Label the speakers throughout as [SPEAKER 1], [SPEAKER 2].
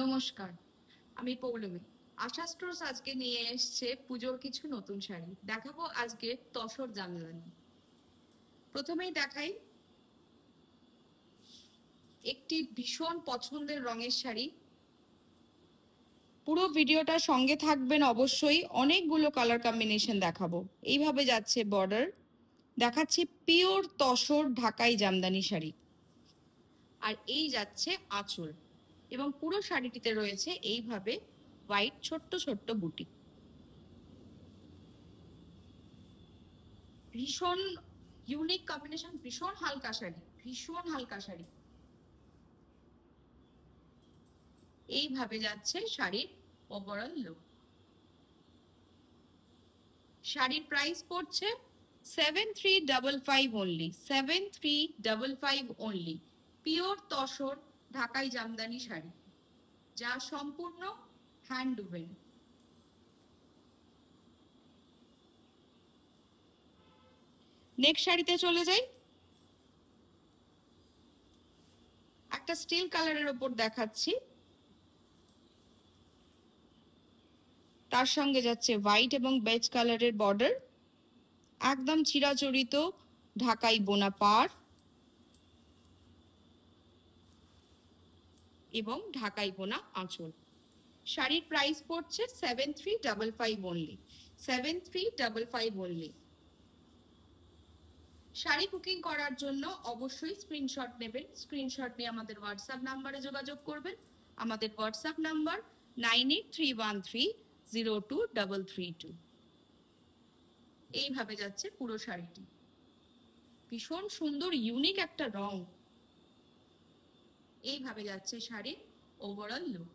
[SPEAKER 1] নমস্কার, আমি পৌলমী। আশা আজকে নিয়ে এসছে পুজোর কিছু নতুন শাড়ি। দেখাবো আজকে তসর জামদানি প্রথমেই দেখাই একটি ভীষণ পছন্দের রঙের শাড়ি। পুরো ভিডিওটা সঙ্গে থাকবেন অবশ্যই, অনেকগুলো কালার কম্বিনেশন দেখাবো। এইভাবে যাচ্ছে বর্ডার দেখাচ্ছি পিওর তসর ঢাকাই জামদানি শাড়ি। আর এই যাচ্ছে আঁচল। এবং পুরো শাড়িটিতে রয়েছে এইভাবে হোয়াইট ছোট্ট ছোট্ট বুটি। ভীষণ ইউনিক কম্বিনেশন ভীষণ হালকা শাড়ি, ভীষণ হালকা শাড়ি। এইভাবে যাচ্ছে শাড়ির ওভারঅল লুক শাড়ির প্রাইস পড়ছে seven three double five only seven three double five only pure tussar Dhakai jamdani sari, যা সম্পূর্ণ হ্যান্ড উবেন নেক্সট শাড়িতে চলে যাই। একটা স্টিল কালারের ওপর দেখাচ্ছি। তার সঙ্গে যাচ্ছে হোয়াইট এবং বেজ কালারের বর্ডার। একদম চিরাচরিত ঢাকাই বোনা পাড় এবং ঢাকাই বোনা আঁচল। শাড়ির প্রাইস পড়ছে seven three double five only seven three double five only sari booking করার জন্য অবশ্যই স্ক্রিনশট নেবেন। স্ক্রিনশট নিয়ে আমাদের হোয়াটসঅ্যাপ নাম্বারে যোগাযোগ করবেন। আমাদের WhatsApp number nine eight three one three zero two double three two এইভাবে যাচ্ছে পুরো শাড়িটি। ভীষণ সুন্দর ইউনিক একটা রং। এইভাবে যাচ্ছে শাড়ির ওভারঅল লুক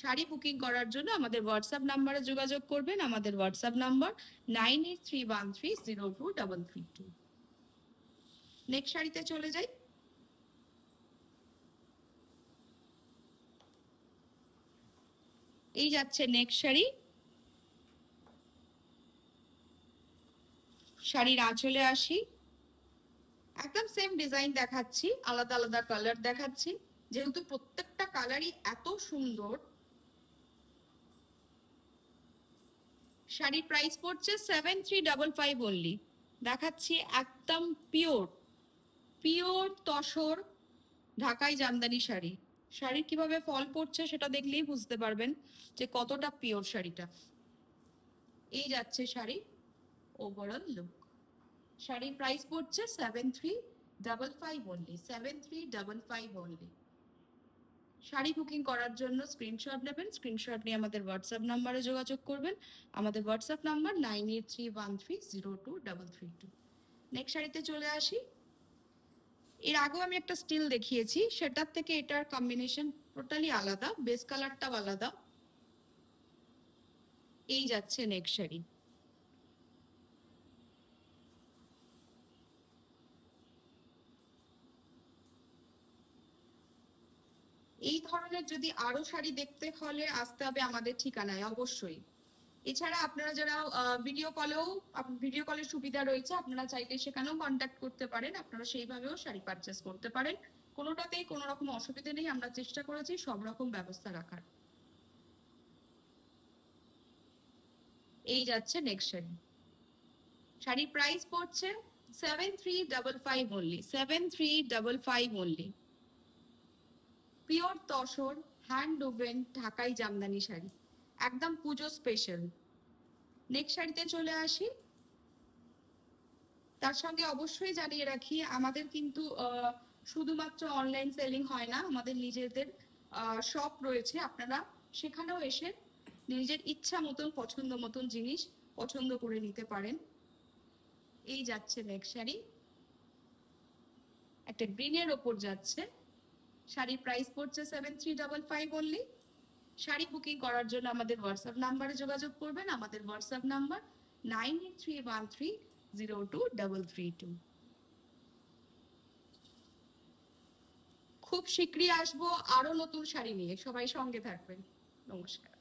[SPEAKER 1] শাড়ি বুকিং করার জন্য আমাদের হোয়াটসঅ্যাপ নাম্বারে যোগাযোগ করবেন। আমাদের WhatsApp number nine eight three one three zero two double three two next শাড়িতে চলে যাই। এই যাচ্ছে নেক্সট শাড়ি। শাড়ির আঁচলে আসি। একদম সেম ডিজাইন দেখাচ্ছি, আলাদা আলাদা কালার দেখাচ্ছি। যেহেতু প্রত্যেকটা কালারই এত সুন্দর, শাড়ির প্রাইস পড়ছে seven three double five only দেখাচ্ছি একদম পিওর পিওর তসর ঢাকাই জামদানি শাড়ি। শাড়ির কীভাবে ফল পড়ছে সেটা দেখলেই বুঝতে পারবেন যে কতটা পিওর শাড়িটা। এই যাচ্ছে শাড়ি ওভারঅল লুক শাড়ির প্রাইস পড়ছে seven three double five only seven three double five only sari booking করার জন্য স্ক্রিনশট নেবেন। স্ক্রিনশট নিয়ে আমাদের হোয়াটসঅ্যাপ নাম্বারে যোগাযোগ করবেন। আমাদের WhatsApp number nine eight three one three zero two double three two next শাড়িতে চলে আসি। এর আগেও আমি একটা স্টিল দেখিয়েছি। সেটার থেকে এটার কম্বিনেশন টোটালি আলাদা বেস কালারটাও আলাদা। এই যাচ্ছে নেক্সট শাড়ি। এই ধরনের যদি আরও শাড়ি দেখতে হলে আসতে হবে আমাদের ঠিকানায়, অবশ্যই। এছাড়া আপনারা যারা ভিডিও কলেও ভিডিও কলের সুবিধা রয়েছে, আপনারা চাইলে সেখানেও কন্ট্যাক্ট করতে পারেন, আপনারা সেইভাবেও শাড়ি পারচেস করতে পারেন। কোনোটাতেই কোনো রকম অসুবিধা নেই, আমরা চেষ্টা করেছি সব রকম ব্যবস্থা রাখার। এই যাচ্ছে নেক্সট শাড়ি। শাড়ির প্রাইস পড়ছে seven three double five only seven three double five only pure tussar hand woven Dhakai jamdani sari. একদম পুজো স্পেশাল নেক্সট শাড়িতে চলে আসি। তার সঙ্গে অবশ্যই জানিয়ে রাখি, আমাদের কিন্তু শুধুমাত্র অনলাইন সেলিং হয় না, আমাদের নিজেদের শপ রয়েছে। আপনারা সেখানেও এসে নিজের ইচ্ছা মতন, পছন্দ মতন জিনিস পছন্দ করে নিতে পারেন। এই যাচ্ছে নেক্সট শাড়ি। একটা গ্রিনের ওপর যাচ্ছে। শাড়ির প্রাইস পড়ছে seven three double five only sari booking করার জন্য আমাদের হোয়াটসঅ্যাপ নাম্বারে যোগাযোগ করবেন। আমাদের WhatsApp number nine eight three one three zero two double three two খুব শীঘ্রই আসব, আরও নতুন শাড়ি নিয়ে। সবাই সঙ্গে থাকবেন। নমস্কার।